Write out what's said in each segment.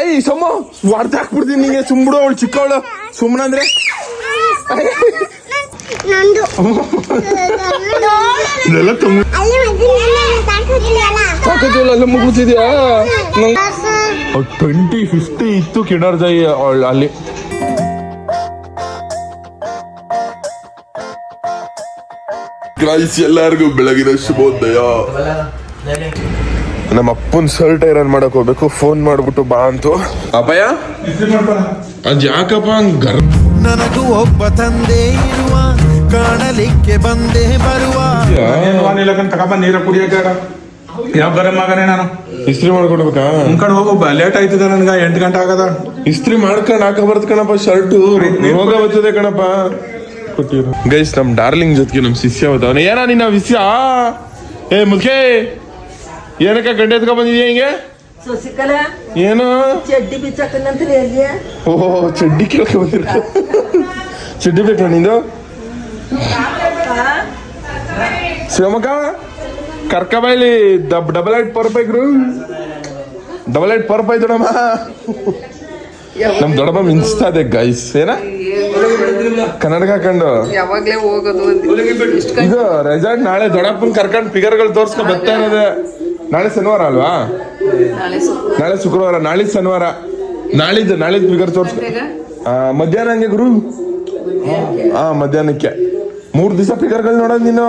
ಏಯ್ ಸೊಮ್ಮ ಹೊಡ್ದ ಹಾಕ್ಬಿಡ್ತೀನಿ ನಿಂಗೆ. ಸುಮ್ಬಿಡು ಅವಳು ಚಿಕ್ಕವಳು. ಸುಮ್ಮನಂದ್ರೆ ನಂದು. ಇದೆಲ್ಲ ತುಂಬ ಸಾಕತ್ತಿಲ್ಲ ಅಲ್ಲ ಮುಗಿಸಿದ್ಯಾ ಟ್ವೆಂಟಿ ಫಿಫ್ಟಿ ಇತ್ತು ಕಿಣರ್ ಅವಳು ಅವ್ಳ್ ಅಲ್ಲಿ. ಗಾಯ್ಸ್ ಎಲ್ಲರಿಗೂ ಬೆಳಗಿನ ಶುಭೋದಯ. ನಮ್ಮ ಅಪ್ಪನ ಶರ್ಟ್ ಐರನ್ ಮಾಡಕ್ ಹೋಗ್ಬೇಕು. ಫೋನ್ ಮಾಡ್ಬಿಟ್ಟು ಬಾ ಅಂತು. ಅಪಯ ಅದ್ ಯಾಕಪ್ಪ ಹಂಗ್ ಗರ್ ನನಗೂ ಒಬ್ಬ ತಂದೆ ಇರುವ ಕಾಣಲಿಕ್ಕೆ ಬಂದೆ ಬರುವ. ನೀರ ಕುಡಿಯಕ್ಕೆ ಯಾವ ಬರ ಮಗನೇ ನಾನು? ಇಸ್ತ್ರಿ ಮಾಡ್ಕೊಡ್ಬೇಕಾ? ಅನ್ಕೊಂಡ್ ಹೋಗೋ ಲೇಟ್ ಆಯ್ತದ ನನ್ಗ ಎಂಟು ಗಂಟೆ ಆಗದ. ಇಸ್ತ್ರಿ ಮಾಡ್ಕೊಂಡ್ ಹಾಕ ಬರ್ತ ಕಣಪ್ಪ ಶರ್ಟ್. ರೋಗ ಬರ್ತದೆ ಕಣಪ್ಪ. ಗೈಸ್ ನಮ್ ಡಾರ್ಲಿಂಗ್ ಜೊತೆಗೆ ನಮ್ ಶಿಷ್ಯ ಹೋದವನ ಏನ ನಿನ್ನ ವಿಷ್ಯ ಏ ಮುಖ್ಯ ಏನಕ್ಕ ಗಂಟೆ ಎತ್ಕೊಂಡ್ ಬಂದಿದ್ಯಾ ಹಿಂಗೆ? ಸೊಸಿಕಲ ಏನು? ಚಡ್ಡಿ ಓ ಚಡ್ಡಿ ಕೇಳಕ್ಕೆ ಬಂದಿರ ಚಡ್ಡಿ ಬೇಕ ನಿಂದು? ಶಿವಮೊಗ್ಗ? ಕರ್ಕಬೈಲಿ ಡಬ್ ಡಬಲ್ ಏಟ್ ಪರ್ ಬೈಕ್ರು ಡಬಲ್ ಐಟ್ ಪರ್ ದೊಡಮ್ಮ ನಮ್ ದೊಡ್ಡಮ್ಮ ಮಿಂಚ್ತಾ ಇದೆ ಗೈಸ್ ಏನ? ಕನ್ನಡಕ ಹಾಕೊಂಡು ಯಾವಾಗ್ಲೇ ಹೋಗೋದು ಅಂತ. ಇದು ರೆಸಾರ್ಟ್ ನಾಳೆ ದೊಡ್ಡಪ್ಪನ ಕರ್ಕೊಂಡ್ ಫಿಗರ್ಗಳು ತೋರ್ಸ್ಕೊಂಡ್ ಬರ್ತಾ ಇರೋದೆ. ನಾಳೆ ಶನಿವಾರ ಅಲ್ವಾ? ನಾಳೆ ಶುಕ್ರವಾರ. ನಾಳೆ ಶನಿವಾರ. ನಾಳಿದ್ದು ನಾಳಿದ್ದು ಫಿಗರ್ ತೋರ್ಸ್. ಮಧ್ಯಾಹ್ನ ಹಂಗೆ? ಗುರು? ಹಾ ಮಧ್ಯಾಹ್ನಕ್ಕೆ. ಮೂರ್ ದಿವಸ ಫಿಗರ್ಗಳು ನೋಡೋದ್ ನೀನು.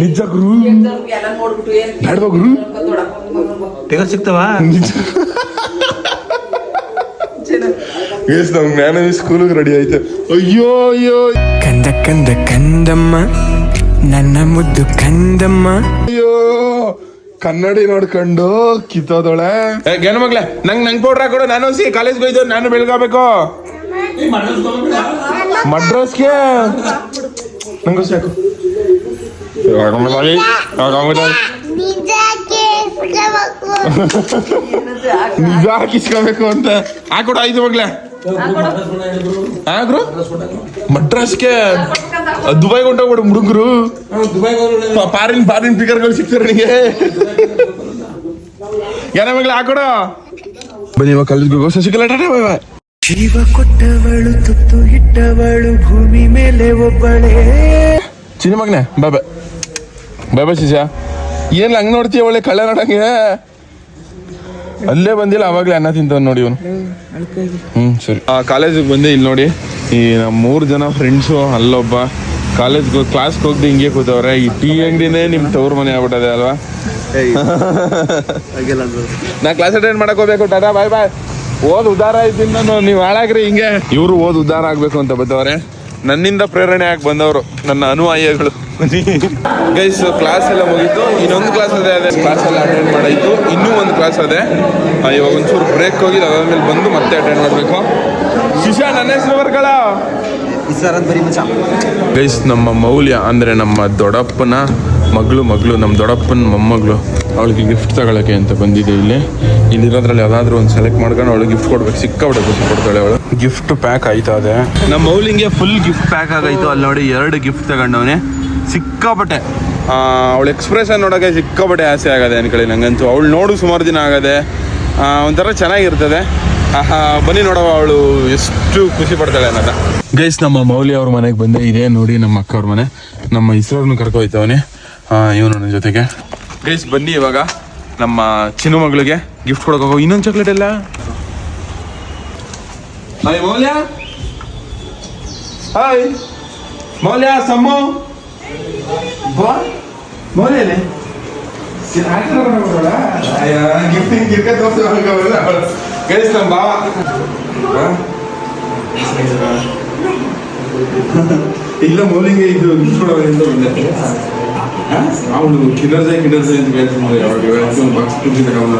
ನಿಜ ಗುರು? ಎಲ್ಲ ನೋಡ್ಬಿಟ್ಟು ಏನ್ ಬೇಡವಾ ಗುರು? ಫಿಗರ್ ಸಿಗ್ತಾವ? ನಿಜ. ಎಸ್ ನಮ್ ಜ್ಞಾನವಿ ಸ್ಕೂಲಿಗೆ ರೆಡಿ ಆಯ್ತು. ಅಯ್ಯೋ ಅಯ್ಯೋ. ಕಂದ ಕಂದ ಕಂದಮ್ಮ. ನನ್ನ ಮುದ್ದು ಕಂದಮ್ಮ. ಅಯ್ಯೋ. ಕನ್ನಡಿ ನೋಡ್ಕೊಂಡು ಕಿತ್ತೋದೊಳೆ. ಗೇನ ಮಗ್ಲೆ ನಂಗ್ ನಂಗ್ ಪೌಡ್ರ್ ಹಾಕೊಡು. ನಾನು ಸಿ ಕಾಲೇಜ್ ಹೋಯ್ತು ನಾನು ಬೆಳ್ಗಾಬೇಕು. ಮಡ್ರಾಸ್ಗೆ. ನಂಗೆ ಸಾಕು ನಿಜ ಹಾಕಿಸ್ಕೋಬೇಕು ಅಂತ. ಹಾಕೊಡು ಐದು ಮಗ್ಲೆ. ಆಗ್ರು? ಮಡ್ರಾಸ್ಗೆ ದುಬೈಗೆ ಹೊಂಟೋಗ್ಬಿಡು ಹುಡುಗರು. ಪಾರಿನ್ ಪಾರಿನ್ ಫಿಗರ್ಗಳು ಸಿಗ್ತಾರೆ ನಿಮಗೆ ಏನ ಮಗ್ಲೆ ಹಾಕೊಡ. ಬನ್ನಿ ಇವಾಗ ಕಲಿಸ್ಬೇಕು ಶಶಿಕಲಾ ಟಾಟಾ ಬಾಯ್ ಬಾಯ್ ಜೀವ ಕೊಟ್ಟವಳು ತುತ್ತು ಇಟ್ಟವಳು ಭೂಮಿ ಮೇಲೆ ಒಬ್ಬಳೇ. ಚಿನ್ನ ಮಗನೆ ಬಾಯ್ ಬಾಯ್ ಬಾಯ್ ಬಾಯ್ ಶಿಷ್ಯ ಏನ್ ಹಂಗ್ ನೋಡ್ತೀಯ ಒಳ್ಳೆ ಕಳ್ಳ ನೋಡಂಗೆ? ಅಲ್ಲೇ ಬಂದಿಲ್ಲ ಅವಾಗ್ಲೇ ಅನ್ನ ತಿಂತವ್ ನೋಡಿ ಇವನು. ಹ್ಮ್ ಸರಿ. ಆ ಕಾಲೇಜಿಗೆ ಬಂದೆ ಇಲ್ಲಿ ನೋಡಿ. ಈ ನಮ್ಮ ಮೂರು ಜನ ಫ್ರೆಂಡ್ಸು ಅಲ್ಲೊಬ್ಬ. ಕಾಲೇಜ್ಗೆ ಕ್ಲಾಸ್ಗೆ ಹೋಗ್ದೆ ಹಿಂಗೆ ಕೂತವ್ರೆ. ಈ ಟೀ ಅಂಗಡಿನೇ ನಿಮ್ಮ ತವ್ರ ಮನೆ ಆಗ್ಬಿಟ್ಟದೆ ಅಲ್ವಾ? ನಾ ಕ್ಲಾಸ್ ಅಟೆಂಡ್ ಮಾಡಕ್ ಹೋಗ್ಬೇಕು ಟಾಟಾ ಬಾಯ್ ಬಾಯ್ ಓದ್ ಉದ್ದಾರ ಇದ್ದೀನಿ ನಾನು ನೀವು ಹಾಳಾಗ್ರಿ ಹಿಂಗೆ. ಇವರು ಓದ್ ಉದ್ದಾರ ಆಗ್ಬೇಕು ಅಂತ ಬಂದವ್ರೆ. ನನ್ನಿಂದ ಪ್ರೇರಣೆ ಆಗಿ ಬಂದವರು ನನ್ನ ಅನುಯಾಯಿಗಳು. ಗೈಸ್ ಕ್ಲಾಸ್ ಎಲ್ಲ ಮುಗೀತು. ಇನ್ನೊಂದು ಕ್ಲಾಸ್ ಅದೇ ಅದೇ. ಕ್ಲಾಸ್ ಎಲ್ಲ ಅಟೆಂಡ್ ಮಾಡಾಯ್ತು. ಇನ್ನೂ ಒಂದು ಕ್ಲಾಸ್ ಅದೇ. ಇವಾಗ ಒಂಚೂರು ಬ್ರೇಕ್ ಹೋಗಿ ಅದಾದ್ಮೇಲೆ ಬಂದು ಮತ್ತೆ ಅಟೆಂಡ್ ಮಾಡಬೇಕು. ಶಿಶಾ ನನ್ನ ಹೆಸರು ಬರ್ಗಳ ಗೈಸ್ ನಮ್ಮ ಮೌಲ್ಯ ಅಂದರೆ ನಮ್ಮ ದೊಡ್ಡಪ್ಪನ ಮಗಳು ಮಗಳು ನಮ್ಮ ದೊಡ್ಡಪ್ಪನ ಮೊಮ್ಮಗಳು. ಅವಳಿಗೆ ಗಿಫ್ಟ್ ತಗೊಳಕ್ಕೆ ಅಂತ ಬಂದಿದೆ ಇಲ್ಲಿ. ಇಲ್ಲಿರೋದ್ರಲ್ಲಿ ಯಾವ್ದಾದ್ರು ಒಂದು ಸೆಲೆಕ್ಟ್ ಮಾಡ್ಕೊಂಡು ಅವಳಿಗೆ ಗಿಫ್ಟ್ ಕೊಡ್ಬೇಕು. ಸಿಕ್ಕಾಬಿಡೆ ಖುಷಿ ಕೊಡ್ತಾಳೆ ಅವಳು. ಗಿಫ್ಟ್ ಪ್ಯಾಕ್ ಆಯ್ತಾ ಅದೇ? ನಮ್ಮ ಮೌಲಿಂಗೆ ಫುಲ್ ಗಿಫ್ಟ್ ಪ್ಯಾಕ್ ಆಗೈತು ಅಲ್ಲಿ ನೋಡಿ ಎರಡು ಗಿಫ್ಟ್ ತಗೊಂಡವನೆ. ಸಿಕ್ಕಾಪಟ್ಟೆ. ಅವಳ ಎಕ್ಸ್ಪ್ರೆಷನ್ ನೋಡೋಕ್ಕೆ ಸಿಕ್ಕಾಪಟ್ಟೆ ಆಸೆ ಆಗದೆ ಅನ್ಕೊಳ್ಳಿ ನಂಗಂತೂ. ಅವಳು ನೋಡು ಸುಮಾರು ದಿನ ಆಗದೆ. ಒಂಥರ ಚೆನ್ನಾಗಿರ್ತದೆ. ಬನ್ನಿ ನೋಡವ ಅವಳು ಎಷ್ಟು ಖುಷಿ ಪಡ್ತಾಳೆ ಅನ್ನೋದ ಗೈಸ್ ನಮ್ಮ ಮೌಲಿ ಅವ್ರ ಮನೆಗೆ ಬಂದೆ. ಇದೇ ನೋಡಿ ನಮ್ಮ ಅಕ್ಕ ಅವ್ರ ಮನೆ. ನಮ್ಮ ಇಸ್ರೋನು ಕರ್ಕೊಯ್ತವನೆ ಇವನು ನನ್ನ ಜೊತೆಗೆ. ಗೈಸ್ ಬನ್ನಿ ಇವಾಗ ನಮ್ಮ ಚಿನ್ನು ಮಗಳಿಗೆ ಗಿಫ್ಟ್ ಕೊಡಕ್ಕೆ ಹೋಗೋ. ಇನ್ನೊಂದು ಚಾಕ್ಲೇಟ್ ಎಲ್ಲ? ಹಾಯ್ ಮೌಲ್ಯ. ಹಾಯ್ ಮೌಲ್ಯ, ಸಮ್ಮು. ಬಾ ಮೌಲ್ಯನೇ ಗಿಫ್ಟಿಂಗ್ ಗಿರ್ಕ ಗೈಸ್ ನಮ್ಮ ಹಾ? ಇಲ್ಲ ಮೌಲಿಗೆ ಇದು ಗಿಫ್ಟ್ ಕೊಡೋದ್ರಿಂದ ಬಂದೆ ಅವಳು ಕಿನ್ನರ್ ಜೈ ಕಿನ್ನರ್ ಜೈ ಅಂತ ಹೇಳ್ತೀನಿ ಯಾವಾಗ ಬಾಕ್ಸ್ ತುಂಬಿ ತಗೊಂಡು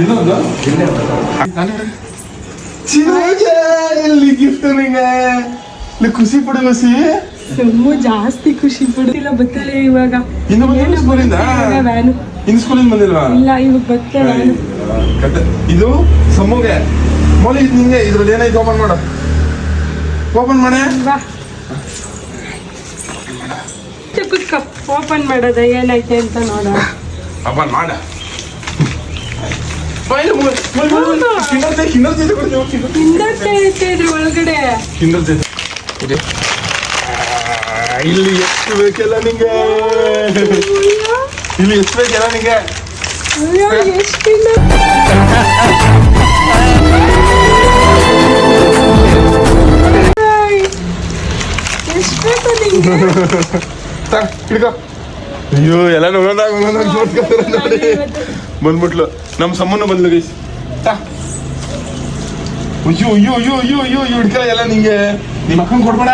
ಇನ್ನೊಂದು? ಚಿನ್ನಗೆ ಇಲ್ಲಿ ಗಿಫ್ಟ್ ನಿಂಗೆ. ಇಲ್ಲಿ ಖುಷಿ ಪಡು ಬಸಿ ತುಂಬ ಜಾಸ್ತಿ ಖುಷಿ ಪಡ್ತಿಲ್ಲ ಬತ್ತಲೆ ಇವಾಗ. ಇನ್ನು ಬಂದಿಲ್ಲ ಸ್ಕೂಲಿಂದ ವ್ಯಾನು. ಇನ್ನು ಸ್ಕೂಲಿಂದ ಬಂದಿಲ್ವಾ? ಇಲ್ಲ ಇವಾಗ ವ್ಯಾನು. ಇದು ಸಮ್ಮುಗೆ. ಮೊಲಿ ಇದು ನಿಂಗೆ ಇದ್ರಲ್ಲಿ ಏನಾಯ್ತು? ಓಪನ್ ಮಾಡು. ಓಪನ್ ಮಾಡೆ. ಬಾ. ಕುತ್ಕೊ. ಓಪನ್ ಮಾಡೋದ ಏನೈತೆ ಅಂತ ನೋಡೋಣ. ಓಪನ್ ಮಾಡ. ಕಿಂಡರ್ ಜೊತೆ- ಕಿನ್ನರ್. ಒಳಗಡೆ ಕಿಂಡರ್ ಜೊತೆ. ಇದೆ. ಆ, ಇಲ್ಲಿ ಎಷ್ಟು ಬೇಕೆಲ್ಲ ನಿಂಗೆ ಇಲ್ಲಿ ಎಷ್ಟು ಬೇಕೆಲ್ಲ ನಿಂಗೆ ಅಯ್ಯೋ ಎಷ್ಟಿಲ್ಲ ಎಷ್ಟು ಬೇಕು ನಿಂಗೆ ತಾ, ಹಿಡ್ಕೊ ಅಯ್ಯೋ ಎಲ್ಲ ನೋಡೋದಾಗ ನೋಡ್ಕೊತಾರೆ ನೋಡಿ ಬಂದ್ಬಿಟ್ಲು ನಮ್ಮ ಸಮ್ಮನ್ನು ಬಂದ್ಲು ಗೈಸ್ ತಾ ಅಯ್ಯೋ ಅಯ್ಯೋ ಅಯ್ಯೋ ಅಯ್ಯೋ ಅಯ್ಯೋ ಅಯ್ಯೋ ಹಿಡ್ಕಲ್ಲ ಎಲ್ಲ ನಿಂಗೆ ನಿಮ್ಮ ಅಕ್ಕಂಗೆ ಕೊಡ್ಬೇಡ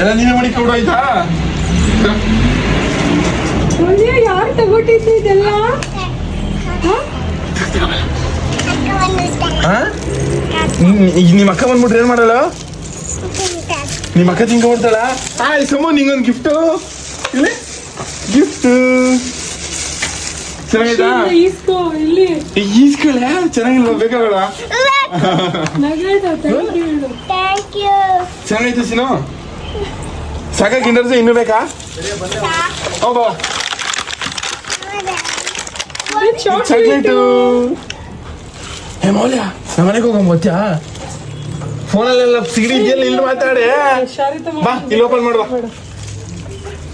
ಎಲ್ಲ ನೀನೇ ಮಾಡಿ ಕೊಡು ಆಯ್ತಾ? ಯಾರು ತಗೊಟ್ಟಿದ್ದು ಇದೆಲ್ಲ? ಈಗ ನಿಮ್ಮ ಅಕ್ಕ ಬಂದ್ಬಿಟ್ರೆ ಏನ್ ಮಾಡಲ್ಲ? ನಿಮ್ಮ ಅಕ್ಕ ತಿಂಕ ಕೊಡ್ತಾಳ? ಆಯ್ ಸಮ ನಿಂಗೊಂದು ಗಿಫ್ಟು ಇಲ್ಲಿ? ಗಿಫ್ಟ್ ಇಲ್ಲಿ. ಈಸ್ಕೊಳ್ಳ ಚೆನ್ನಾಗಿಲ್ವಾ ಬೇಕಾಗಲ್ಲ? ಚೆನ್ನಾಗಿತ್ತು ಸಿನು? ಸಾಕ ಕಿಂಡರ್ಸ್ ಇನ್ನೂ ಬೇಕಾ? ಹೌದಾ ಚಾಕ್ಲೇಟು ಏ ಮೌಲ್ಯ ನಮ್ಮ ಮನೆಗೆ ಹೋಗೋ ಗೊತ್ತಾ ಫೋನಲ್ಲೆಲ್ಲ ಸಿಗಡಿ ಇದೆಯಲ್ಲ ಇಲ್ಲಿ ಮಾತಾಡಿ. ಬಾ ಇಲ್ಲಿ ಓಪನ್ ಮಾಡುವ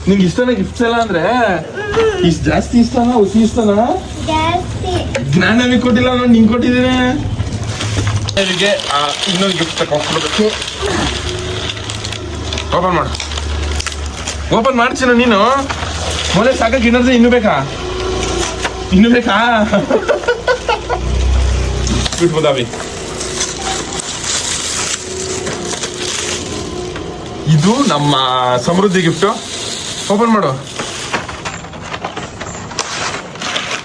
ನಿಂಗೆ ಇಷ್ಟನ ಗಿಫ್ಟ್ಸ್ ಎಲ್ಲ ಅಂದ್ರೆ ಇಷ್ಟ ಜಾಸ್ತಿ ಇಷ್ಟನಾ ಉಸಿ ಇಷ್ಟನಾ? ಜ್ಞಾನ ಕೊಟ್ಟಿಲ್ಲ ನಾನು ನಿಂಗೆ ಕೊಟ್ಟಿದ್ದೀನಿ. ಇದಕ್ಕೆ ಇನ್ನೊಂದು ಗಿಫ್ಟ್ ತಗೊಂಡ್ಬಿಡ್ಬೇಕು ಓಪನ್ ಮಾಡು. ಓಪನ್ ಮಾಡ್ತೀನ ನೀನು? ಮೊದಲೇ ಸಾಕಕ್ಕೆ ಇನ್ನೊಂದು ಇನ್ನು ಬೇಕಾ? ಇನ್ನು ಬೇಕಾ? ಬಿಟ್ಬೋದಾವಿ ಇದು ನಮ್ಮ ಸಮೃದ್ಧಿ ಗಿಫ್ಟು ಓಪನ್ ಮಾಡು.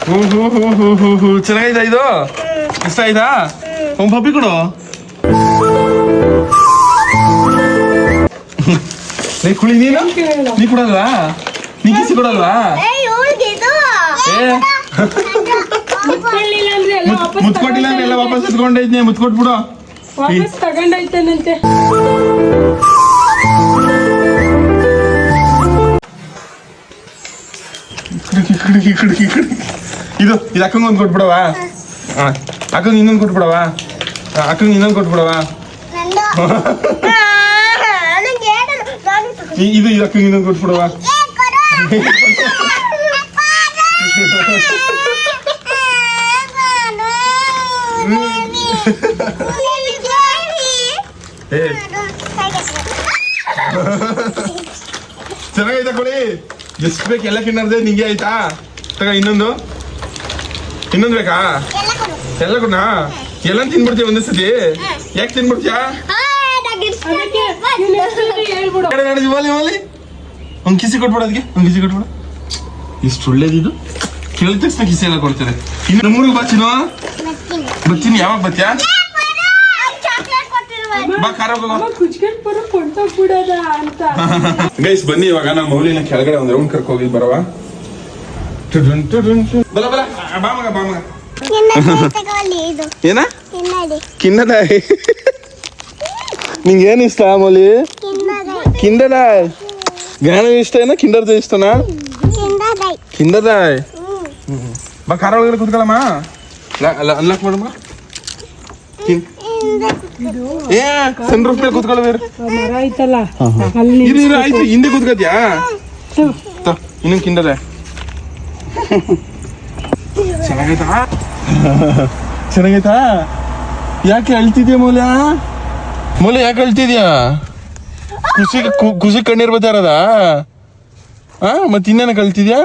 ಹೂ ಹೂ ಹೂ ಹೂ ಹೂ ಹೂ ಚೆನ್ನಾಗಿದೆ ಇದು? ಇಷ್ಟ ಆಯ್ತಾ? ಒಂದು ಪಪ್ಪಿ ಕೊಡು. ಏ ಕುಳಿ ನೀನು? ನೀ ಕೊಡಲ್ವಾ? ನೀ ಕಿಸಿ ಕೊಡಲ್ವಾ? ಮುತ್ಕೊಟ್ಟಿಲ್ಲ ಅಂದ್ರೆ ಎಲ್ಲ ವಾಪಸ್ ಎತ್ಕೊಂಡೈದ್ನಿ ಮುತ್ಕೊಟ್ಬಿಡು. ವಾಪಸ್ ತಗೊಂಡೈತೇನಂತೆ ಕುಡುಕಿ ಕುಡುಕಿ ಕುಡುಕಿ ಕುಡುಕಿ ಇದು ಇದು ಅಕ್ಕಂಗೆ ಒಂದು ಕೊಟ್ಬಿಡವಾ ಹಾಂ ಅಕ್ಕಂಗೆ ಇನ್ನೊಂದು ಕೊಟ್ಬಿಡವಾ ಅಕ್ಕಂಗೆ ಇನ್ನೊಂದು ಕೊಟ್ಬಿಡವಾ ನಂದು ಆ, ನಂಗೆ ಏನು ನಾನು ತಗೋ- ಈ- ಇದು ಇದು ಅಕ್ಕಂಗೆ ಇನ್ನೊಂದು ಕೊಟ್ಬಿಡುವ. ಚೆನ್ನಾಗೈತಾ ಕೊಡಿ. ಎಷ್ಟು ಬೇಕು ಎಲ್ಲ ಕಿನ್ನರ್ದೆ ನಿಂಗೆ ಆಯ್ತಾ? ತಗ ಇನ್ನೊಂದು. ಇನ್ನೊಂದು ಬೇಕಾ? ಎಲ್ಲ ಕೊಡ. ಎಲ್ಲ ತಿನ್ಬಿಡ್ತೀಯ ಒಂದೇ ಸತಿ? ಯಾಕೆ ತಿನ್ಬಿಡ್ತೀಯಾ? ಒಂದು ಕಿಸಿ ಕೊಟ್ಬಿಡ ಅದಕ್ಕೆ ಒಂದ್ ಕಿಸಿ ಕೊಟ್ಬಿಡ. ಇಷ್ಟು ಒಳ್ಳೇದಿದು ಕೇಳಿದ ತಕ್ಷಣ ಕಿಸಿ ಎಲ್ಲ ಕೊಡ್ತಾರೆ ಇನ್ನು ನಮ್ಮೂರಿಗೆ ಬಾಚಿನೋ ಬರ್ತೀನಿ ಯಾವಾಗ ಬರ್ತೀಯಾ? ಚಾಕ್ಲೇಟ್ ಕೊಟ್ಟಿರುವ ಬಾ ಖಾರ ಹೋಗೋ ಅಮ್ಮ ಕುಚ್ಕಟ್ ಬರೋ ಕೊಂಡೋಗ್ಬಿಡೋದ ಅಂತ. ಗೈಸ್ ಬನ್ನಿ ಇವಾಗ ನಾವು ಮೌಲಿನ ಕೆಳಗಡೆ ಒಂದು ರೌಂಡ್ ಕರ್ಕ ಹೋಗಿ ಬರವಾ? ಬಲ ಬಲ. ಏನ? ತಿನ್ನಡಿ. ನಿಂಗೆ ಏನು ಇಷ್ಟ ಮೌಲಿ ತಿನ್ನದೈ ಕಿಂಡದ ಜ್ಞಾನ ಇಷ್ಟ ಏನ? ಕಿಂಡರ್ದ ಇಷ್ಟನಾ? ತಿನ್ನದೈ ಕಿಂಡದ ಬಾ ಖಾರ ಒಳಗಡೆ ಕುತ್ಕೊಳ್ಳಮ್ಮ. ಅಲ್ಲ ಅನ್ಲಾಕ್ ಮಾಡಮ್ಮ ಕಿನ್- ಏ ಸಣ್ಣ ರೂಪ್ ಮೇಲೆ ಕುತ್ಕೊಳ್ಳೋದು ಆ ಮರ ಇರು ಆಯ್ತು ಹಿಂದೆ ಕೂತ್ಕೋತ್ಯಾ? ತ, ಇನ್ನೊಂದು ಕಿಂಡದೆ ಚೆನ್ನಾಗೈತಾ? ಚೆನ್ನಾಗೈತಾ? ಯಾಕೆ ಅಳ್ತಿದ್ಯಾ ಮೌಲ್ಯ? ಮೌಲ್ಯ ಯಾಕೆ ಅಳ್ತಿದ್ಯಾ? ಖುಷಿ ಖುಷಿ ಕಣ್ಣೀರ್ ಬತ್ತಾರದ ಹಾ ಮತ್ತೆ ಇನ್ನೇನ ಕಳ್ತಿದ್ಯಾ?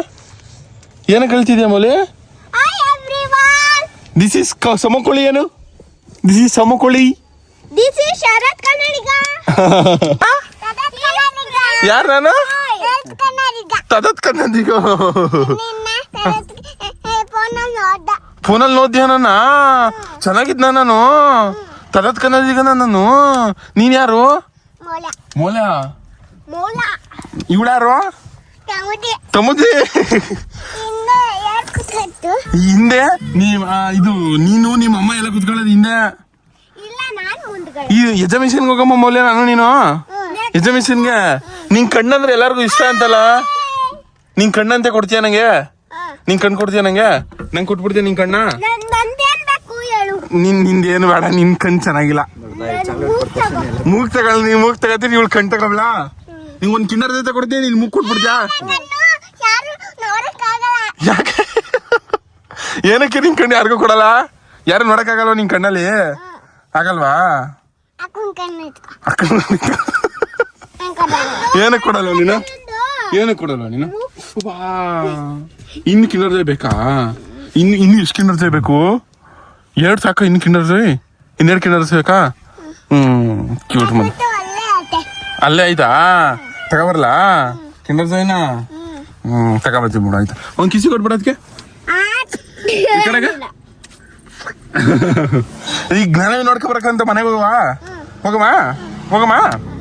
ಏನ ಕಳ್ತಿದ್ಯಾ ಮೊಲೆ ದಿಸ್ ಇಸ್ ಸಮಕೋಳಿ ಏನು? ದಿಸ್ ಇಸ್ ಸಮಕೋಳಿ. ದಿಸ್ ಇಸ್ ಶರತ್ ಕನ್ನಡಿಗ ಶರತ್ ಕನ್ನಡಿಗ ಯಾರು ನಾನು? ತದತ್ ಕನ್ನಡಿಗ. ಫೋನಲ್ಲಿ ನೋದ್ಯಾ ನನ್ನ ಚೆನ್ನಾಗಿದ್ನ ನಾನು? ತದತ್ ಕನ್ನಡಿಗ ನಾನು. ನೀನ್ ಯಾರು? ಮೂಲ. ಇವಳ್ಯಾರು ತಮುದಿ ತಮ್ಮದಿ ಹಿಂದೆ ನೀ ಇದು ನೀನು ನಿಮ್ಮ ಅಮ್ಮ ಎಲ್ಲ ಕುತ್ಕೊಳ್ಳೋದು ಹಿಂದೆ? ಈ ಎಜಮಿಷನ್ಗೆ ಹೋಗಮ್ಮ ಮೌಲ್ಯ ನಾನು ನೀನು? ಯಜಮಿಷನ್ಗೆ ನಿನ್ ಕಣ್ಣಂದ್ರೆ ಎಲ್ಲಾರ್ಗು ಇಷ್ಟ ಅಂತಲ್ಲ? ನಿನ್ ಕಣ್ಣಂತೆ ಕೊಡ್ತೀಯ ನಂಗೆ? ನಿನ್ ಕಣ್ ಕೊಡ್ತೀಯ ನಂಗೆ? ನಂಗೆ ಕೊಟ್ಬಿಡ್ತೀಯ ನಿನ್ ಕಣ್ಣ? ನಿನ್ ನಿಂದೇನು ಬೇಡ, ನಿನ್ ಕಣ್ ಚೆನ್ನಾಗಿಲ್ಲ. ಮೂಗ್ ತಗೊಳ್, ನೀವ್ ಮೂಗ್ ತಗತ್ತೀನಿ ಇವಳು ಕಣ್ ತಗೊಳ್ಳ ನೀವ್ ಒಂದ್ ಕಿಂಡರ್ ಜೊತೆ ಕೊಡ್ತೀನಿ ನೀನ್ ಮೂಗ್ ನೋಡಕ್ಕಾಗಲ್ಲ ಯಾಕೆ? ಏನಕ್ಕೆ ನಿನ್ ಕಣ್ಣು ಯಾರಿಗೂ ಕೊಡಲ್ಲ? ಯಾರು ನೋಡಕ್ಕಾಗಲ್ವಾ ನಿನ್ ಕಣ್ಣಲ್ಲಿ? ಆಗಲ್ವಾ? ಏನಕ್ಕೆ ಕೊಡಲ್ಲ ನೀನು? ಏನಕ್ಕೆ ಕೊಡಲ್ಲ ನೀನು? ಇನ್ನು ಕಿನ್ನರ್ದೇ ಬೇಕಾ? ಇನ್ನು ಇನ್ನು ಎಷ್ಟು ಕಿನ್ನರ್ ಜೈ ಬೇಕು? ಎರಡು ಸಾಕ ಇನ್ನು ಕಿಂಡರ್ ಜೈ ಇನ್ನೆರಡು ಕಿಂಡರ್ ಬೇಕಾ? ಹ್ಮ್ ಕ್ಯೂಟ್ ಮನೆ. ಅಲ್ಲೇ ಆಯ್ತಾ ತಗೊಬರ್ಲಾ? ಕಿಂಡರ್ ಜೈನ ಹ್ಮ್. ತಗೊಬರ್ತೀವಿ ಬಿಡು ಆಯ್ತಾ. ಒಂದ್ ಕಿಸಿ ಕೊಟ್ಬಿಡ ಅದಕ್ಕೆ. ಈ ಕಡೆಗೆ? ಈಗ ಜ್ಞಾನ ನೋಡ್ಕೊಬರಕಂತ ಮನೆಗೆ ಹೋಗವಾ? ಹೋಗಮ್ಮ ಹೋಗಮ್ಮ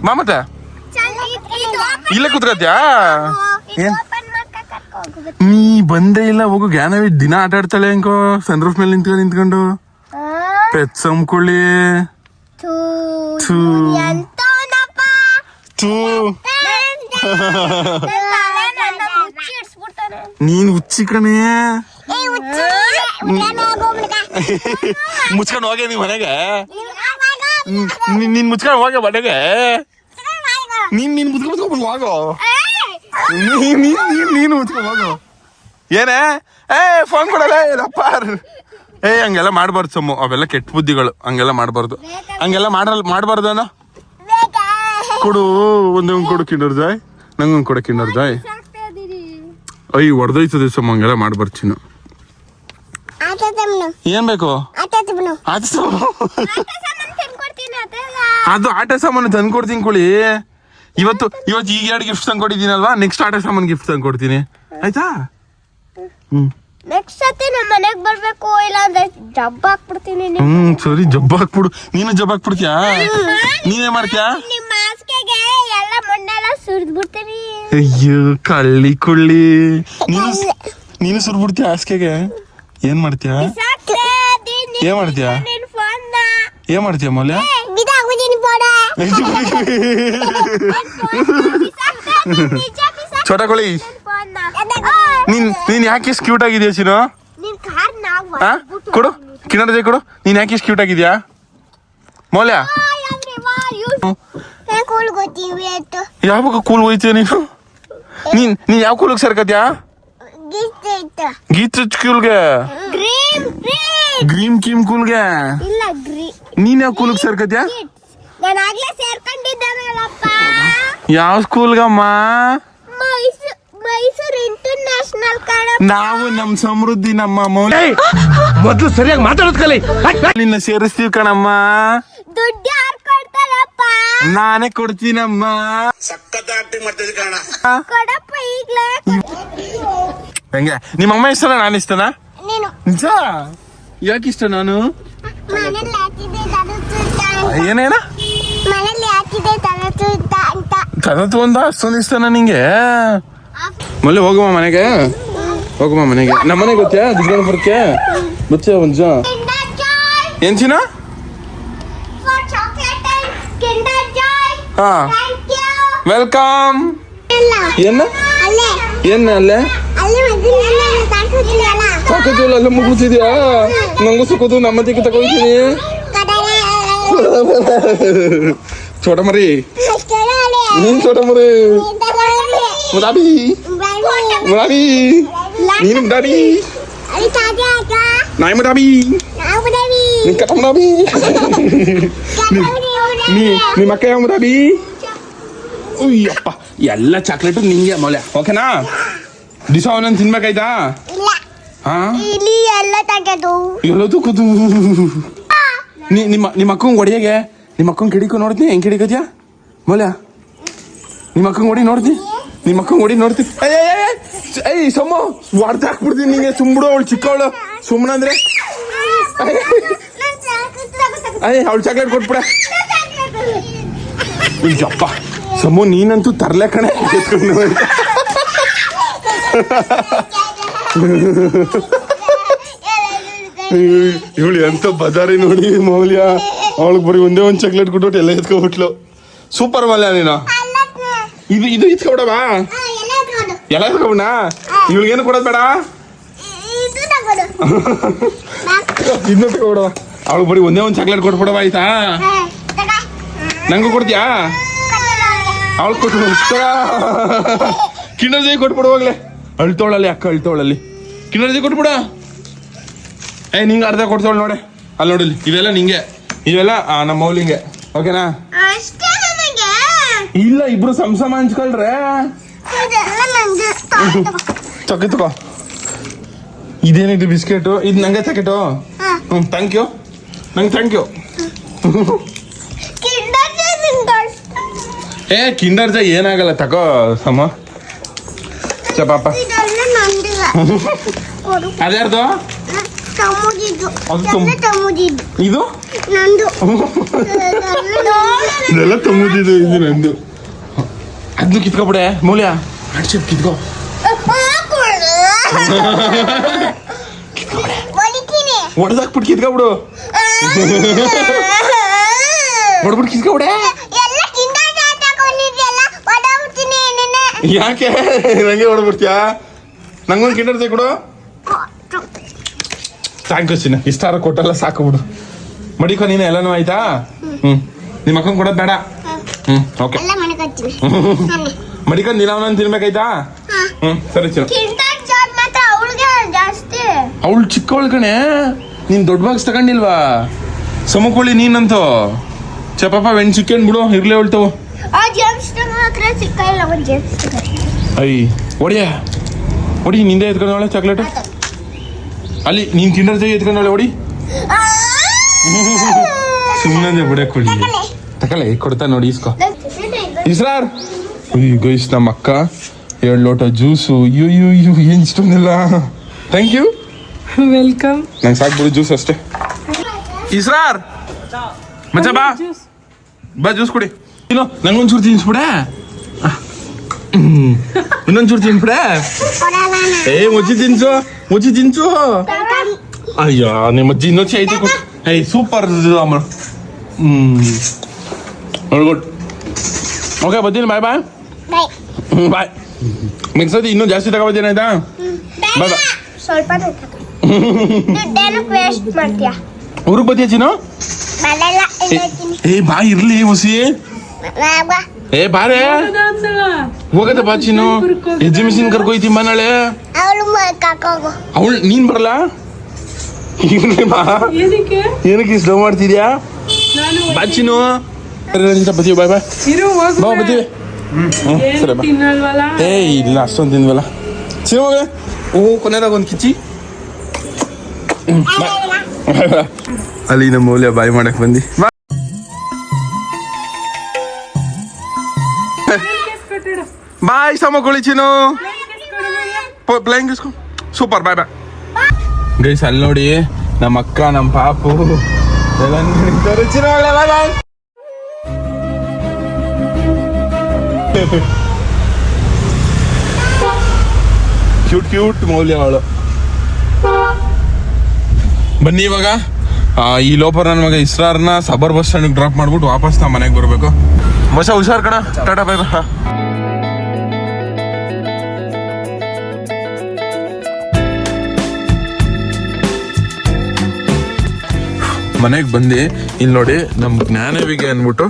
ಮಾ ಮತ್ತೆ? ಇಲ್ಲೇ ಕುತ್ಕತ್ಯಾ ಏನ್? ನೀ ಬಂದೇ ಇಲ್ಲ ಹೋಗು. ಜ್ಞಾನವಿ ದಿನ ಆಟ ಆಡ್ತಾಳೆ ಅಂಕೋ. ಸನ್ ರೂಫ್ ಮೇಲೆ ನಿಂತ್ಕೊಂಡು ನಿಂತ್ಕೊಂಡು. ಪೆತ್ ಸಂಕೊಳ್ಳಿ ಥೂ. ಎಂತವನಪ್ಪ? ಥೂ. ಮುಚ್ಚಿಡ್ಸ್ಬಿಡ್ತಾನೆ ನೀನ್ ಹುಚ್ಚಿ ಕಣೆ. ಮುಚ್ಕೊಂಡು ಹೋಗೆ ನೀ ಮನೆಗೆ. ನೀನ್ ಮುಚ್ಕೊಂಡು ಹೋಗೆ ಮನೆಗೆ. ನೀನ್ ನೀನ್ ಮುಚ್ಕೊಂಡು ಹೋಗೋ! ನೀನ್ ನೀನ್ ನೀನ್ ಹೋಗು. ಏನೇ? ಏ ಫೋನ್ ಕೊಡಲ್ಲ. ಏನಪ್ಪ ಏ, ಹಂಗೆಲ್ಲ ಮಾಡಬಾರ್ದು ಸೊಮ್ಮು. ಅವೆಲ್ಲ ಕೆಟ್ಟ ಬುದ್ಧಿಗಳು. ಹಂಗೆಲ್ಲ ಮಾಡಬಾರ್ದು. ಹಂಗೆಲ್ಲ ಮಾಡಲ್ ಮಾಡಬಾರ್ದು ಅನ್ನ? ಕೊಡು, ಒಂದು ಕೊಡು ಕಿಂಡರ್ ಜಾಯ್. ನಂಗೊಂದು ಕೊಡು ಕಿಂಡರ್ ಜಾಯ್. ಅಯ್ಯ ಹೊಡೆದೋಯ್ತದೆ ಸೊಮ್ಮ. ಹಂಗೆಲ್ಲ ಮಾಡಬಾರ್ದು ಚಿನ್ನು. ಏನ್ ಬೇಕು? ಅದು. ಆಟ ಸಾಮಾನ್ ತಂದ್ಕೊಡ್ತೀನಿ ಕೊಡಿ ಇವತ್ತು ಇವತ್ತು ಈಗ ಎರಡು ಗಿಫ್ಟ್ ತಂದ್ಕೊಟ್ಟಿದ್ದೀನಲ್ವಾ? ನೆಕ್ಸ್ಟ್ ಆಟ ಸಾಮಾನು ಗಿಫ್ಟ್ ತಂದ್ಕೊಡ್ತೀನಿ. ಆಯ್ತಾ? ಹ್ಮ್. ನೆಕ್ಸ್ಟ್ ಸತಿ ನಮ್ಮ ಮನೆಗೆ ಬರ್ಬೇಕು ಇಲ್ಲ ಅಂದ್ರೆ ಜಬ್ಬ ಹಾಕ್ಬಿಡ್ತೀನಿ ನಿಮ್ ಹ್ಮ್ ಸರಿ ಜಬ್ಬ ಹಾಕ್ಬಿಡು. ನೀನು ಜಬ್ಬ ಹಾಕ್ಬಿಡ್ತೀಯಾ? ನೀನೇ ಮಾಡ್ತೀಯಾ? ನಿಮ್ಮ ಮಾಸ್ಕೆಗೆ ಎಲ್ಲ ಮಣ್ಣೆಲ್ಲ ಸುರಿದ್ ಬಿಡ್ತೀನಿ ಅಯ್ಯೋ ಕಳ್ಳಿ ಕುಳ್ಳಿ. ನೀನು ನೀನು ಸುರ್ಬಿಡ್ತೀಯ ಹಾಸಿಗೆಗೆ ಏನ್ ಮಾಡ್ತೀಯಾ? ಏನ್ ಮಾಡ್ತೀಯಾ? ಏನು ಫೋನ್ ಏನ್ ಮಾಡ್ತೀಯ ಮೌಲ್ಯ? ಚೋಟ ಕೋಳಿ. ನೀನ್ ನೀನ್ ಯಾಕೆ ಇಷ್ಟು ಕ್ಯೂಟ್ ಆಗಿದ್ಯಾ ಸೀನು ಹಾ ಕೊಡು. ಕಿನ್ನಡ ಜೈ ಕೊಡು. ನೀನ್ ಯಾಕೆ ಇಷ್ಟು ಕ್ಯೂಟ್ ಆಗಿದ್ಯಾ? ಮೌಲ್ಯ? ಯಾವಾಗ ಕೂಲ್ ಹೋಯ್ತೀಯ ನೀನು? ನೀನ್ ನೀನ್ ಯಾವ ಕೂಲಿಗೆ ಸೇರ್ಕತ್ಯಾ? ಗೀತ್ ಕೂಲ್ಗೆ. ಗ್ರೀಮ್ ಕಿಮ್ ಕೂಲ್ಗೆ. ನೀನ್ ಯಾವ ಕೂಲಿಗೆ ಸೇರ್ಕತ್ಯಾ? ನಾನು ಆಗ್ಲೇ ಸೇರ್ಕೊಂಡಿದ್ದಾನಲ್ಲಪ್ಪ ಯಾವ ಸ್ಕೂಲ್ಗಮ್ಮ? ಮೈಸೂರು ಮೈಸೂರು ಇಂಟರ್ನ್ಯಾಷನಲ್ ಕಣ ನಾವು ನಮ್ ಸಮೃದ್ಧಿ ನಮ್ಮ ಮೌಲ್ಯ ಮೊದ್ಲು ಸರಿಯಾಗಿ ಮಾತಾಡೋದ್ಕಲಿ. ನಿನ್ನ ಸೇರಿಸ್ತೀವಿ ಕಣಮ್ಮ. ದುಡ್ಡು ಯಾರು ಕೊಡ್ತಾರಪ್ಪ? ನಾನೇ ಕೊಡ್ತೀನಮ್ಮ. ಕೊಡಪ್ಪ ಈಗ್ಲೇ. ಹೆಂಗೆ? ನಿಮ್ಮ ಅಮ್ಮ ಇಷ್ಟನ? ನಾನು ಇಷ್ಟನಾ? ನಿಜ? ಯಾಕೆ ಇಷ್ಟ ನಾನು? ಏನೇನ? ತದತ್ತು ಒಂದ ಅಷ್ಟೊಂದು ಇಷ್ಟನ ನಿಂಗೆ? ಮಲ್ಲಿ ಹೋಗುವ ಮನೆಗೆ? ಹೋಗುವ ಮನೆಗೆ. ನಮ್ಮ ಮನೆಗೆ ಗೊತ್ತಾ ಬರ್ಕೆ ಗೊತ್ತಾ ಒಂಜ ಏನ್ ಚಿನ್ನ. ಹಾ. ವೆಲ್ಕಮ್ ಏನ ಏನ ಅಲ್ಲೇ. ಸಾಕತ್ತಿಲ್ಲ ಅಲ್ಲೇ? ಮುಗಿಸಿದ್ಯಾ ನಂಗೂ ಸುಖದು ನಮ್ಮ ದಿಕ್ಕ ತಗೋತೀನಿ ಚೋಟ ಮರಿ ನೀನ್ ಚೋಟ ಮರಿ ಮುದಾಬಿ ಮುದಾಬಿ ನೀನು ಮುದಾಬಿ ನಾಯಿ ಮುದಾಬಿ ನಿನ್ ಕಥ ಮುದಾಬಿ ನೀ ನಿಮ್ಮ ಅಕ್ಕ ಯಾವ ಮುದಾಬಿ ಉಯ್ಯಪ್ಪ ಎಲ್ಲ ಚಾಕ್ಲೇಟು ನಿಂಗೆ ಮೌಲ್ಯ ಓಕೆನಾ ದಿವಸ ಅವನನ್ನು ತಿನ್ಬೇಕಾಯ್ತಾ ಇಲ್ಲ ಹಾ ಇಲ್ಲಿ ಎಲ್ಲ ತೆಗೆದು ಎಲ್ಲದು ಕೂತು ನೀ ನಿಮ್ಮ ನಿಮ್ಮ ಅಕ್ಕಂಗೆ ಹೊಡಿಯಾಗೆ ನಿಮ್ಮ ಅಕ್ಕಂಗೆ ಕಿಡಿಕು ನೋಡ್ತೀನಿ ಹೆಂಗೆ ಕಿಡಿಕತ್ಯಾ ಮೌಲ್ಯ ನಿಮ್ಮ ಅಕ್ಕಂಗೆ ಓಡಿ ನೋಡ್ತೀನಿ ನಿಮ್ಮ ಅಕ್ಕಂಗೆ ಓಡಿ ನೋಡ್ತೀನಿ. ಏಯ್ ಸೊಮ್ಮ ವಾರ್ತೆ ಹಾಕ್ಬಿಡ್ತೀನಿ ನಿಂಗೆ ಸುಮ್ಬಿಡು ಅವಳು ಚಿಕ್ಕವಳು. ಸುಮ್ಮನೆ ಅಂದ್ರೆ? ಅಯ್ಯ ಅವಳು ಚಾಕ್ಲೇಟ್ ಕೊಟ್ಬಿಡ. ಅಯ್ಯಪ್ಪ ಸೊಮ್ಮು ನೀನಂತೂ ತರ್ಲೆ ಕಣೆ. ಎತ್ಕೊಂಡು. ಇವಳು ಎಂತ ಬಜಾರಿ ನೋಡಿ ಮೌಲ್ಯ. ಅವಳಿಗೆ ಬರೀ ಒಂದೇ ಒಂದು ಚಾಕ್ಲೇಟ್ ಕೊಟ್ಬಿಟ್ಟು ಎಲ್ಲ ಎತ್ಕೊಬಿಟ್ಲು ಸೂಪರ್ ಮಲ್ಯ ನೀನು. ಇದು ಇದು ಇತ್ಕೊಬಿಡವಾ ಎಲ್ಲ ಎತ್ಕೊಬಿಡ ಇವಳಿಗೇನು ಕೊಡೋದು ಬೇಡ? ಇದನ್ನ ತಗೊಬಿಡವ? ಅವಳು ಬರೀ ಒಂದೇ ಒಂದು ಚಾಕ್ಲೇಟ್ ಕೊಟ್ಬಿಡವ ಆಯ್ತಾ? ನಂಗೂ ಕೊಡ್ತೀಯಾ? ಅವಳು ಕೊಟ್ಟು ಕಿಂಡರ್ ಜೈ ಕೊಟ್ಬಿಡುವಾಗ್ಲೆ ಅಳ್ತೋಳಲ್ಲಿ, ಅಕ್ಕ ಅಳ್ತೋಳಲ್ಲಿ. ಕಿಂಡರ್ ಜೈ ಕೊಟ್ಬಿಡ. ಏ, ನಿಂಗೆ ಅರ್ಧ ಕೊಡ್ತೋಳು ನೋಡೆ. ಅಲ್ಲಿ ನೋಡಲಿ ಇವೆಲ್ಲ ನಿಂಗೆ. ಇವೆಲ್ಲ ನಮ್ಮ ಮೌಲಿಂಗೆ ಓಕೆನಾ? ಇಲ್ಲ ಇಬ್ರು ಸಂಸಮ ಹಂಚ್ಕೊಳ್ರೆ. ಚೊಕ್ಕೆ ತಗೋ ಇದೇನಿದು ಬಿಸ್ಕೆಟು? ಇದು ನಂಗೆ ಹಾ. ಹ್ಞೂ ಥ್ಯಾಂಕ್ ಯು ನಂಗೆ ಥ್ಯಾಂಕ್ ಯು ಏ ಕಿಂಡರ್ ಜೈ ಏನಾಗಲ್ಲ ತಗೋ ಸಮ. ಚಪಾಪ ಅದ್ಯಾರ್ದು? ತಮ್ಮದಿದ್ದು ಇದು? ನಂದು. ಇದೆಲ್ಲ ತಮ್ಮದಿದ್ದು ಇದು ನಂದು. ಅದನ್ನು ಕಿತ್ಕೊಬಿಡೆ. ಮೂಲ್ಯ. ಮಾಡ್ಸಿ ಕಿತ್ಕೋ. ಹೊಡೆದಾಕ್ಬಿಟ್ಟು ಕಿತ್ಕೊಬಿಡು. ಹೊಡ್ಬಿಟ್ಟು ಕಿತ್ಕೊಬಿಡೆ. ಯಾಕೆ? ನಂಗೆ ಹೊಡ್ಬಿಡ್ತೀಯಾ ನಂಗೊಂದು ಕಿಂಡರ್ ಕೊಡು ಥ್ಯಾಂಕ್ ಯು ಚಿನ್ನ ಇಷ್ಟಾರ ಕೊಟ್ಟಲ್ಲ ಸಾಕು ಬಿಡು. ಮಡಿಕೋ ನೀನು ಎಲ್ಲನೂ ಆಯ್ತಾ? ಹ್ಞೂ ನಿಮ್ಮ ಮಕ್ಕಳು ಕೊಡೋದು ಬೇಡ. ಹ್ಞೂ ಓಕೆ. ಮಡಿಕೊಂಡು ಒಂದೊಂದು ತಿನ್ಬೇಕಾಯ್ತಾ? ಹ್ಞೂ ಸರಿ ಚಿನ್ನ. ಅವಳು ಚಿಕ್ಕವಳು ಕಣೆ. ನೀನು ದೊಡ್ಡ ಬಾಕ್ಸ್ ತಗೊಂಡಿಲ್ವಾ? ಸಮಕೋಳಿ ನೀನಂತೂ. ಚಪಾಪ ವೆಣ್ ಚಿಕ್ಕನ್ ಬಿಡು ಇರ್ಲೇ ಅವಳ್ತು ಅಯ್ಯ ಒಡಿಯ ಒಡಿ ನಿಂದೆ ಎತ್ಕೊಂಡವಳೆ ಚಾಕ್ಲೇಟ್ ಅಲ್ಲಿ ನೀನು ಕಿಂಡರ್ ಜೈ ಎತ್ಕೊಂಡವಳೆ ಒಡಿ ಸುಮ್ಮನೆ ಬಿಡ ಕೊಡಿ ತಕಲೆ. ಕೊಡ್ತಾ ನೋಡಿ ಇಸ್ಕೋ ಇಸ್ರಾರ್! ಅಯ್ಯೋ ಗೈಸ್ ನಮ್ಮ ಅಕ್ಕ ಎರಡು ಲೋಟ ಜ್ಯೂಸು. ಅಯ್ಯೋ ಅಯ್ಯೋ ಅಯ್ಯೋ ಏನು ಇಷ್ಟೊಂದಿಲ್ಲ? ಥ್ಯಾಂಕ್ ಯು ವೆಲ್ಕಮ್ ನಂಗೆ ಸಾಕ್ಬಿಡು ಜ್ಯೂಸ್ ಅಷ್ಟೇ. ಇಸ್ರಾರ್! ಮಚ್ಚ ಬಾ. ಬಾ ಜ್ಯೂಸ್ ಕುಡಿ. ಇನ್ನು ನಂಗೊಂಚೂರು ತಿನ್ಸ್ಬಿಡೆ? ಇನ್ನೊಂಚೂರು ತಿನ್ಸ್ಬಿಡೆ ಏ ಮುಚ್ಚಿ ತಿನ್ಸು ಮುಚ್ಚಿ ತಿನ್ಸು. ಅಯ್ಯೋ ನಿಮ್ಮ ಅಜ್ಜಿ ಇನ್ನೊಚ್ಚಿ ಐತಿ ಏಯ್ ಸೂಪರ್ ಅಮ್ಮ. ಹ್ಮ್. ಗುಡ್ ಓಕೆ ಬರ್ತೀನಿ ಬಾಯ್ ಬಾಯ್ ಬಾಯ್ ನೆಕ್ಸ್ಟ್ ಸತಿ ಇನ್ನೂ ಜಾಸ್ತಿ ತಗೊಬರ್ತೀನಿ ಆಯ್ತಾ ಬಾಯ್ ಬಾಯ್ ಸ್ವಲ್ಪ ಊರಿಗೆ ಮನೆಲ್ಲ ಹೇಳ್ತೀನಿ ಏ ಬಾ ಇರ್ಲಿ ಹುಸಿ. ಏ ಬಾರೆ. ಹೋಗತ್ತೆ ಬಾ ಚಿನ್ನು. ಹೆಜ್ಜೆ ಮಿಷಿನ್ ಕರ್ಕೊಯ್ತಿ ನಾಳೆ ಅವಳು ನೀನ್ ಬರಲ್ಲ? ಏನಕ್ಕೆ? ಸ್ಲೋ ಮಾಡ್ತಿದ್ಯಾ? ನಾನು ಬಾ ಚಿನ್ನು. ಬತ್ತೀವಿ ಬಾಯ್ ಬಾಯ್. ಬಾ ಬತ್ತೀವಿ ಸರಿ ಬಾ. ಏ ಇಲ್ಲ ಅಷ್ಟೊಂದು ತಿಂದ್ವಲ್ಲ ಸಿನಿಮಾ ಓ ಕೊನೆದಾಗ ಒಂದು ಕಿಚ್ಚಿ. ಅಲ್ಲಿ ನಮ್ಮ ಮೌಲ್ಯ ಬಾಯ್ ಮಾಡಕ್ ಬಂದಿ. ಬಾ. ಬಾಯ್ ಸಮಕೊಳ್ಳಿ ಚಿನ್ನು ಇಸ್ಕೊ ಸೂಪರ್ ಬಾಯ್ ಬಾಯ್ ಗೈಸ್ ಅಲ್ಲಿ ನೋಡಿ ನಮ್ಮ ಅಕ್ಕ ನಮ್ಮ ಪಾಪು. ಎಲ್ಲ. ಚಿನ್ನು ಬಾಯ್ ಬಾಯ್. ಕ್ಯೂಟ್ ಕ್ಯೂಟ್ ಮೌಲ್ಯ ಅವಳು. ಬನ್ನಿ ಇವಾಗ. ಈ ಲೋಪರ್ ನನ್ನ ಮಗ ಇಸ್ರಾರ್ನ ಸಬರ್ ಬಸ್ ಸ್ಟ್ಯಾಂಡ್ ಡ್ರಾಪ್ ಮಾಡ್ಬಿಟ್ಟು ವಾಪಸ್ ನಮ್ಮ ಮನೆಗೆ ಬರಬೇಕು. ಮಸ ಹುಷಾರ್ ಕಣ. ಟಾಟಾ ಬೈ ಬಾ ಮನೆಗೆ ಬಂದು ಇಲ್ಲಿ ನೋಡಿ ನಮ್ಮ ಜ್ಞಾನವಿಗೆ ಅಂದ್ಬಿಟ್ಟು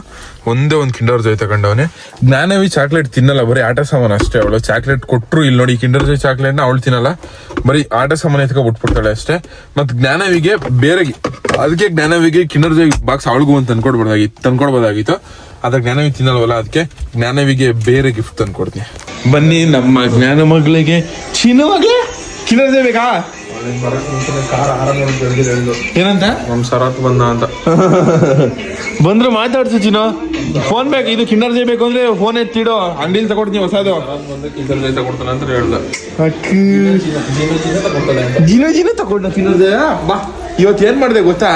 ಒಂದೇ ಒಂದು ಕಿಂಡರ್ ಜಾಯ್ ತಗೊಂಡವನೆ. ಜ್ಞಾನವಿ ಚಾಕ್ಲೇಟ್ ತಿನ್ನಲ್ಲ, ಬರೀ ಆಟ ಸಾಮಾನು ಅಷ್ಟೇ ಅವಳು. ಚಾಕ್ಲೇಟ್ ಕೊಟ್ಟರು ಇಲ್ಲಿ ನೋಡಿ ಕಿಂಡರ್ ಜಾಯ್ ಚಾಕ್ಲೇಟ್ನ ಅವಳು ತಿನ್ನಲ್ಲ. ಬರೀ ಆಟ ಸಾಮಾನು ಎತ್ಕೊ ಬಿಟ್ಬಿಡ್ತಾಳೆ ಅಷ್ಟೇ. ಮತ್ತು ಜ್ಞಾನವಿಗೆ ಬೇರೆ ಅದಕ್ಕೆ ಜ್ಞಾನವಿಗೆ ಕಿಂಡರ್ ಜಾಯ್ ಬಾಕ್ಸ್ ಅವಳಿಗೂ ಅಂತ ತಂದ್ಕೊಡ್ಬೋದಾಗಿತ್ತು ತಂದ್ಕೊಡ್ಬೋದಾಗಿತ್ತು. ಅದ್ರ ಜ್ಞಾನವಿ ತಿನ್ನಲ್ವಲ್ಲ ಅದಕ್ಕೆ ಜ್ಞಾನವಿಗೆ ಬೇರೆ ಗಿಫ್ಟ್ ತಂದ್ಕೊಡ್ತೀನಿ. ಬನ್ನಿ ನಮ್ಮ ಜ್ಞಾನ ಮಗಳಿಗೆ. ಚಿನ್ನ ಮಗಳೇ ಕಿಂಡರ್ ಬೇಕಾ? ಏನಂತ? ನಮ್ ಸರಾತ್ ಬಂದ ಅಂತ. ಬಂದ್ರು ಮಾತಾಡ್ಸು ಚಿನ್ನು. ಫೋನ್ ಬೇಕು ಇದು ಕಿಂಡರ್ ಜೈ ಬೇಕು ಅಂದ್ರೆ ಫೋನ್ ಎತ್ತಿಡೋ ಅಂಗಡಿಲಿ ತಗೊಡ್ತೀನಿ ಹೊಸದು ಕೊಡ್ತಾನೆ ಅಂತ ಹೇಳ್ದ. ಜಿನ ಜಿನ ತಗೊಂಡ ಬಾ ಇವತ್ತು ಏನ್ ಮಾಡಿದೆ ಗೊತ್ತಾ?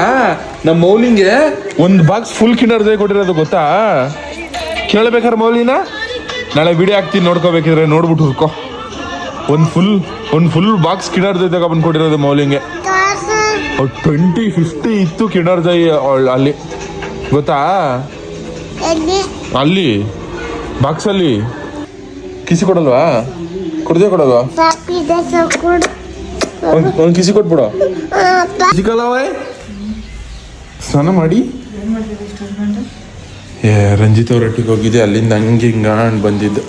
ನಮ್ಮ ಮೌಲಿಂಗೆ ಒಂದು ಬಾಕ್ಸ್ ಫುಲ್ ಕಿಂಡರ್ ಜೈ ಕೊಟ್ಟಿರೋದು ಗೊತ್ತಾ? ಕೇಳಬೇಕಾರೆ ಮೌಲಿನ? ನಾಳೆ ವಿಡಿಯೋ ಹಾಕ್ತೀನಿ ನೋಡ್ಕೋಬೇಕಿದ್ರೆ ನೋಡ್ಬಿಟ್ಟು ಹುರ್ಕೋ. ಒಂದು ಫುಲ್ ಒಂದು ಫುಲ್ ಬಾಕ್ಸ್ ಕಿಂಡರ್ ಜೈ ತಗೊಂಡ್ಬಂದು ಕೊಟ್ಟಿರೋದು ಮೌಲಿಂಗೆ ಟ್ವೆಂಟಿ ಫಿಫ್ಟಿ ಇತ್ತು ಅವ್ಳ್ ಅಲ್ಲಿ. ಗೊತ್ತಾ? ಅಲ್ಲಿ. ಬಾಕ್ಸಲ್ಲಿ ಕಿಸಿ ಕೊಡಲ್ವಾ? ಕೊಡದೆ ಕೊಡಲ್ವಾ? ಒಂದು ಕಿಸಿ ಕೊಟ್ಬಿಡು. ಸಿಕ್ಕಲ್ಲವೇ ಸ್ನಾನ ಮಾಡಿ. ಏ ರಂಜಿತ್ ಅವ್ರ ಒಟ್ಟಿಗೆ ಹೋಗಿದ್ದೆ ಅಲ್ಲಿಂದ ಹಂಗೆ ಹಿಂಗೆ ಬಂದಿದ್ದು.